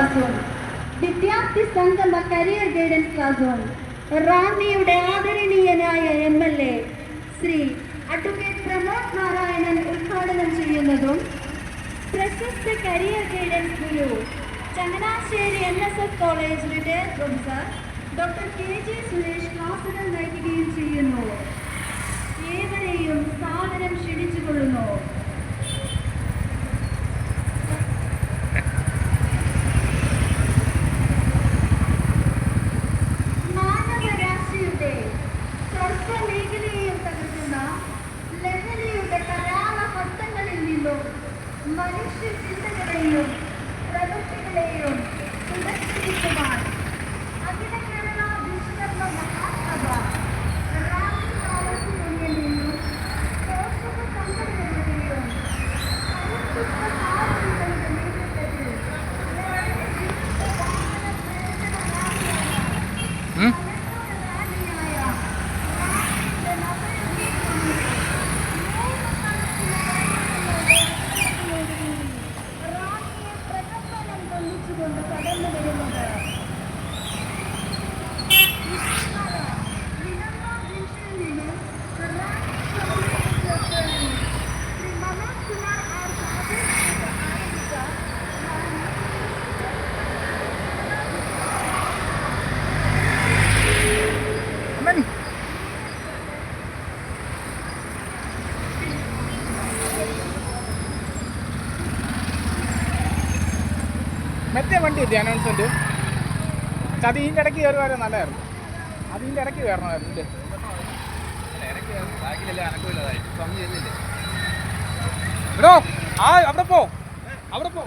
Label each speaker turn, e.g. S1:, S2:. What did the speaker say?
S1: ക്ലാസ്സും വിദ്യാർത്ഥി സംഗമ കരിയർ ഗൈഡൻസ് ക്ലാസ്സും റാന്നിയുടെ ആദരണീയനായ M L A Sree advocate Pramod Narayanan ഉദ്ഘാടനം ചെയ്യുന്നതും പ്രശസ്ത കരിയർ ഗൈഡൻസ് ഗുരു Changanassery N S S college retired professor doctor K J Suresh ക്ലാസുകൾ നയിക്കുകയും ചെയ്യുന്നു. സർവമേഖലയെയും തകർക്കുന്ന ലഹരിയുടെ കരാളഹസ്തങ്ങളിൽ നിന്നും മനുഷ്യ ചിന്തകളെയും പ്രവൃത്തികളെയും സുരക്ഷിക്കുവാൻ അഖില കേരള വിശ്വകർമ്മ മഹാസഭ റാന്നി
S2: മറ്റേ വണ്ടി ഇല്ലേ അനൗൺസ്മെന്റ് അത് ഇതിന്റെ ഇടയ്ക്ക് കയറുവാരെ നല്ലതായിരുന്നു. അത് അതിന്റെ ഇടയ്ക്ക് കയറണമായിരുന്നു ഇല്ലേ? എടോ ആ അവിടെ പോ. അവിടെ പോ.